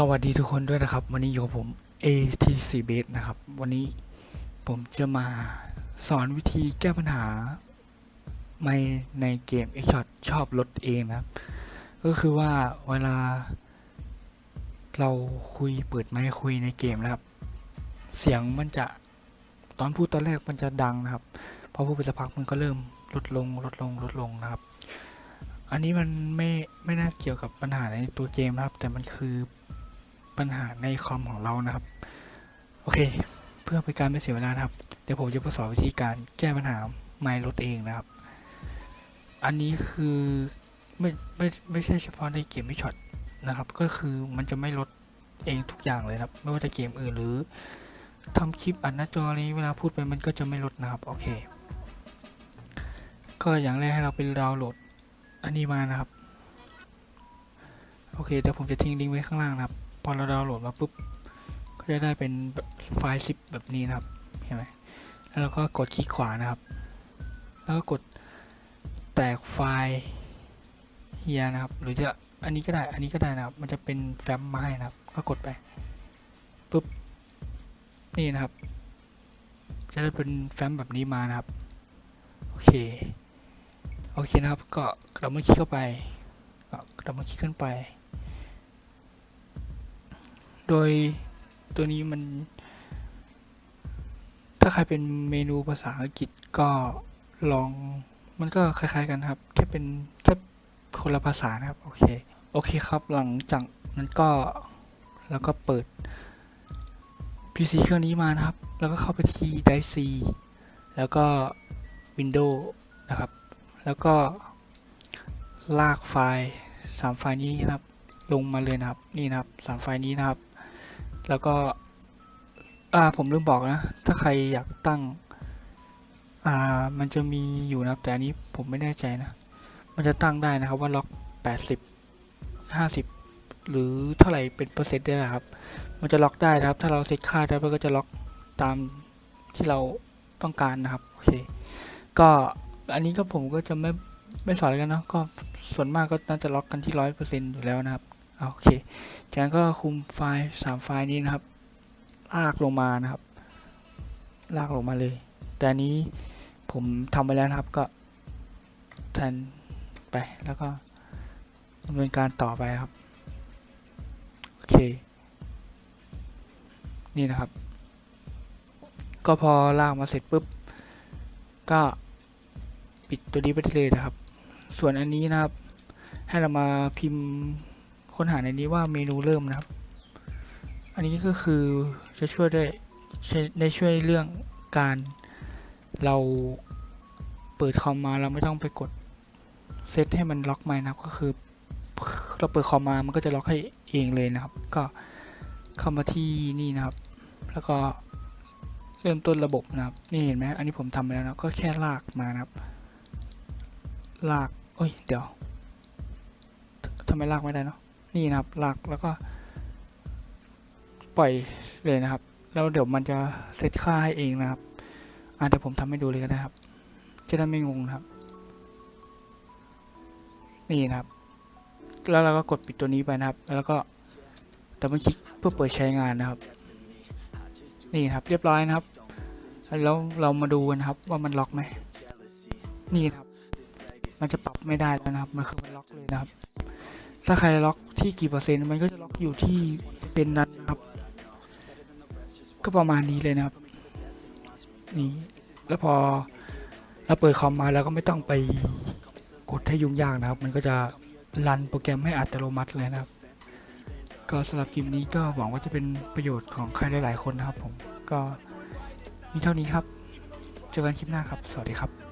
สวัสดีทุกคนด้วยนะครับ วันนี้อยู่กับผม ATC b a s นะครับ วันนี้ผมจะมาสอนวิธีแก้ปัญหาไม่ในเกม x s h o t ชอบลดเองนะครับ ก็คือว่าเวลา เราคุยเปิดไมค์คุยในเกมนะครับ เสียงมันจะตอนพูดตอนแรกมันจะดังนะครับ พอพูดไปสักพักมันก็เริ่มลดลงลดลงลดลงนะครับอันนี้มันไม่ไม่น่าเกี่ยวกับปัญหาในตัวเกมนะครับ แต่มันคือ ปัญหาในคอมของเรานะครับ โอเค เพื่อเป็นการไม่เสียเวลานะครับ เดี๋ยวผมจะมาสอนวิธีการแก้ปัญหาไมค์ลดเองนะครับ อันนี้คือไม่ไม่ไม่ใช่เฉพาะในเกมไม่ช็อตนะครับ ก็คือมันจะไม่ลดเองทุกอย่างเลยครับ ไม่ว่าจะเกมอื่นหรือทำคลิปอัดหน้าจออะไรเวลาพูดไปมันก็จะไม่ลดนะครับ โอเค ก็อย่างแรกให้เราไปดาวน์โหลดอันนี้มานะครับ โอเคเดี๋ยวผมจะทิ้งลิงก์ไว้ข้างล่างนะครับ พอเราดาวน์โหลดมาปุ๊บ ก็จะได้เป็นไฟล์ซิปแบบนี้นะครับ เห็นไหมแล้วเราก็กดคลิกขวานะครับ แล้วก็กดแตกไฟล์เฮียนะครับ หรือจะอันนี้ก็ได้ อันนี้ก็ได้นะครับ มันจะเป็นแฟ้มมาให้นะครับ ก็กดไปปุ๊บ นี่นะครับ จะได้เป็นแฟ้มแบบนี้มานะครับ โอเค โอเคนะครับ ก็เรามาคลิกเข้าไปก็เรามาคลิกขึ้นไป โดยตัวนี้มัน ถ้าใครเป็นเมนูภาษาอังกฤษก็ลอง มันก็คล้าย ๆ กันครับ แค่เป็นแค่คนละภาษานะครับ โอเค โอเคครับ หลังจากนั้นก็แล้วก็เปิด PC เครื่องนี้มานะครับ แล้วก็เข้าไปที่ d i c แล้วก็ Windows นะครับ แล้วก็ลากไฟล์สามไฟล์นี้นะครับ ลงมาเลยนะครับ นี่นะครับสามไฟล์นี้นะครับ แล้วก็ อ่าผมลืมบอกนะ ถ้าใครอยากตั้ง อ่า มันจะมีอยู่นะครับ แต่อันนี้ผมไม่แน่ใจนะ มันจะตั้งได้นะครับว่าล็อก80 50 หรือเท่าไหร่เป็นเปอร์เซ็นต์ได้ครับ มันจะล็อกได้นะครับ ถ้าเราเซตค่าได้มันก็จะล็อกตามที่เราต้องการนะครับ โอเค ก็อันนี้ก็ผมก็จะไม่ไม่สอนแล้วกันเนาะ ก็ส่วนมากก็น่าจะล็อกกันที่ร้อยเปอร์เซ็นต์อยู่แล้วนะครับ โอเคจากนั้นก็คุมไฟล์สามไฟล์นี้นะครับ ลากลงมานะครับ ลากลงมาเลย แต่นี้ผมทำไปแล้วนะครับก็แทนไปแล้วก็ดำเนินการต่อไปครับ โอเค นี่นะครับ ก็พอลากมาเสร็จปุ๊บ ก็ปิดตัวนี้ไปได้เลยนะครับ ส่วนอันนี้นะครับ ให้เรามาพิมพ์ ค้นหาในนี้ว่าเมนูเริ่มนะครับ อันนี้ก็คือจะช่วยได้ช่วยได้ช่วยเรื่องการเราเปิดคอมมาเราไม่ต้องไปกดเซตให้มันล็อกใหม่นะครับก็คือเราเปิดคอมมามันก็จะล็อกให้เองเลยนะครับ ก็เข้ามาที่นี่นะครับ แล้วก็เริ่มต้นระบบนะครับ นี่เห็นไหมอันนี้ผมทำไปแล้วนะก็แค่ลากมานะครับ ลาก โอ้ย เดี๋ยวทำไมลากไม่ได้เนาะ นี่นะครับลากแล้วก็ ปล่อยเลยนะครับ แล้วเดี๋ยวมันจะเซตค่าให้เองนะครับอะเดี๋ยวผมทำให้ดูเลยก็ได้ครับ จะได้ไม่งงนะครับ นี่นะครับ แล้วเราก็กดปิดตัวนี้ไปนะครับ แล้วก็ดับเบิลคลิกเพื่อเปิดใช้งานนะครับ นี่นะครับเรียบร้อยนะครับ แล้วเรามาดูกันะครับ ว่ามันล็อกไหมนี่นะครับ มันจะปรับไม่ได้แล้วนะครับ มันคือมันล็อกเลยนะครับ ถ้าใครล็อกที่กี่เปอร์เซ็นต์มันก็จะล็อกอยู่ที่เป็นนั้นครับ ก็ประมาณนี้เลยนะครับ นี่ แล้วพอเราเปิดคอมมาแล้วก็ไม่ต้องไปกดให้ยุ่งยากนะครับ มันก็จะรันโปรแกรมให้อัตโนมัติเลยนะครับ ก็สำหรับคลิปนี้ก็หวังว่าจะเป็นประโยชน์ของใครหลาย ๆ คนนะครับผม ก็มีเท่านี้ครับ เจอกันคลิปหน้าครับ สวัสดีครับ